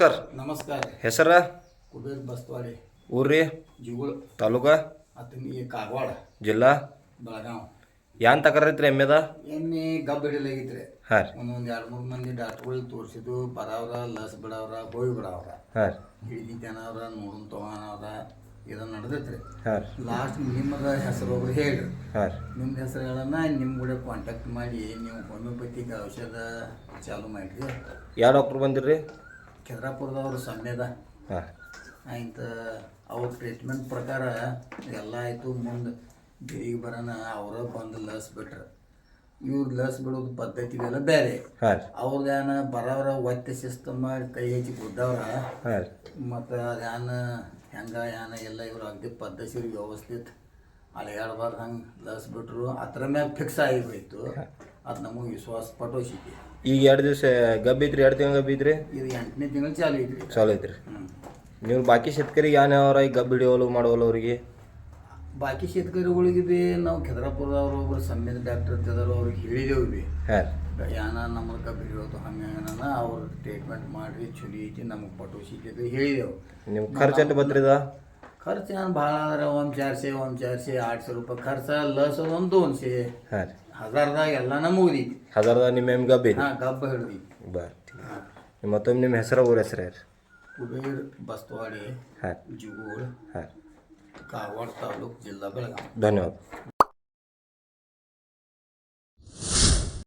ನಮಸ್ಕಾರ. ನಮಸ್ಕಾರ. ಹೆಸರ? ಕುಬೇರ್ ಬಸ್ತವಾಡಿ ಊರ್ರಿ? ಜಿಗುಳ್. ತಾಲೂಕಾ? ಅತನಿ ಕಾಗವಾಡ ಜಿಲ್ಲಾ? ಬೆಳಗಾವ್. ಯಾನ್ ತಕರೈತ್ರಿ ಎಮ್ಮೆದ? ಎಮ್ಮೆ ಗಬ್ಬ ಹಿಡಿಲಾಗಿತ್ರಿ ಹಾಂ ರೀ. ಒಂದೊಂದು ಎರಡು ಮೂರು ಮಂದಿ ಡಾಕ್ಟ್ರುಗಳಿಗೆ ತೋರಿಸಿದ್ದು ಬರವ್ರ ಲಸ್ ಬಿಡವ್ರ ಹೋಗಿ ಬಿಡವ್ರ. ಹಾಂ ಹಿಡಿದಿದ್ದೇನವ್ರ ನೋಡನ್ ತಗೋನವ್ರ ಇದನ್ನ ನಡೆದೈತ್ರಿ. ಹಾಂ ರೀ. ಲಾಸ್ಟ್ ನಿಮ್ಮದ ಹೆಸರು ಒಬ್ರು ಹೇಳ್ರಿ. ಹಾಂ ರೀ. ನಿಮ್ಮ ಹೆಸರುಗಳನ್ನ ನಿಮ್ಮ ಕೂಡ ಕಾಂಟ್ಯಾಕ್ಟ್ ಮಾಡಿ ನೀವು ಹೋಮಿಯೋಪತಿಗೆ ಔಷಧ ಚಾಲು ಮಾಡಿರಿ. ಯಾವ ಡಾಕ್ಟ್ರ್ ಬಂದಿರ್ರಿ? ಕೆದ್ರಾಪುರದವ್ರು ಸಮ್ಯದ ಹಾಂ. ಆಯ್ತು ಅವ್ರ ಟ್ರೀಟ್ಮೆಂಟ್ ಪ್ರಕಾರ ಎಲ್ಲ ಆಯಿತು ಮುಂದೆ ಬೇಗ ಬರೋಣ ಅವರ ಬಂದು ಲಸ್ ಬಿಟ್ರು. ಇವ್ರು ಲಸ್ ಬಿಡೋದು ಪದ್ಧತಿಗೆಲ್ಲ ಬೇರೆ ಹಾಂ. ಅವ್ರದ್ದೇನ ಬರೋರ ಒತ್ತೆ ಶಿಸ್ತು ಮಾಡಿ ಕೈ ಹೆಚ್ಚಿ ಕುದ್ದವ್ರ ಹಾಂ. ರೀ ಮತ್ತು ಅದೇನ ಹೆಂಗ ಏನ ಎಲ್ಲ ಇವ್ರು ಅಗ್ದಿ ಪದ್ಧತಿ ವ್ಯವಸ್ಥಿತ. ಅಲೆಯಾಡ್ಬಾರ್ದು ಹಂಗೆ ಲಸ್ ಬಿಟ್ರು ಅದ್ರ ಮ್ಯಾಗ ಫಿಕ್ಸ್ ಆಗಿಬಿಡ್ತು ಅದು ನಮಗೆ ವಿಶ್ವಾಸ ಪಟೋಸಿತಿ ಈಗ ಎರಡು ದಿವಸ ಗಬ್ಬಿ ಐತ್ರಿ ಎರಡು ತಿಂಗಳು ಗಬ್ಬಿ ಐತ್ರಿ ಇದು ಎಂಟನೇ ತಿಂಗಳು ಚಾಲು ಐತ್ರಿ ಚಾಲು ಐತ್ರಿ ನೀವು ಬಾಕಿ ಶೇತಕರಿಗೆ ಯಾನ್ ಯಾವ್ರ ಈ ಗಬ್ಬಿ ಹಿಡಿಯೋಲು ಮಾಡೋಲ್ಲ ಅವ್ರಿಗೆ? ಬಾಕಿ ಶೇತಕರಿಗಳಿಗೆ ಭೀ ನಾವು ಕೆದ್ರಾಪುರದವ್ರು ಒಬ್ರು ಸಮ್ಯದ ಡಾಕ್ಟರ್ ಇರ್ತಿದಾರೋ ಅವ್ರಿಗೆ ಹೇಳಿದೆವು ಭೀ ಹಾಂ. ಯಾನ ನಮ್ಮಲ್ಲಿ ಹಿಡಿಯೋದು ಹಂಗೆ ಏನಾನ ಅವ್ರು ಟ್ರೀಟ್ಮೆಂಟ್ ಮಾಡಿರಿ ಚುಲಿ ಐತಿ ನಮಗೆ ಪಟು ಸಿಕ್ಕಿದ್ದು ಹೇಳಿದೆವು. ನಿಮ್ಗೆ ಖರ್ಚು ಎಷ್ಟು ಬತ್ರಿ ಇದ ಖರ್ಚು ಏನು ಭಾಳ ಅಂದ್ರೆ ಒಂದು ಚಾರ್ಸೆ ಒಂದು ಚಾರ್ಸೆ ಆರು ಸಾವಿರ ರೂಪಾಯಿ ಖರ್ಚು ಲಸ್ ಒಂದು ದೋನ್ಸೆ ಹಾಂ ರೀ ಹಜಾರ್ದಾಗ ಎಲ್ಲನ ಮುಗ್ದೈತಿ ಹಜಾರ್ದ ನಿಮ್ಮ ಎಂ ಗಬ್ಬಿ ಐತಿ ಹಾಂ ಗಬ್ಬ ಹಿಡ್ದೈತಿ ಬರ್ರಿ ಮತ್ತೊಮ್ಮೆ ನಿಮ್ಮ ಹೆಸರು ಊರ ಹೆಸರು ಯಾರು ಕುಬೇರ್ ಬಸ್ತವಾಡಿ ಹಾಂ ಜುಗೂಳ್ ಹಾಂ ಕಾಗವಾಡ ತಾಲೂಕು ಜಿಲ್ಲಾ ಬೆಳಗಾವಿ ಧನ್ಯವಾದ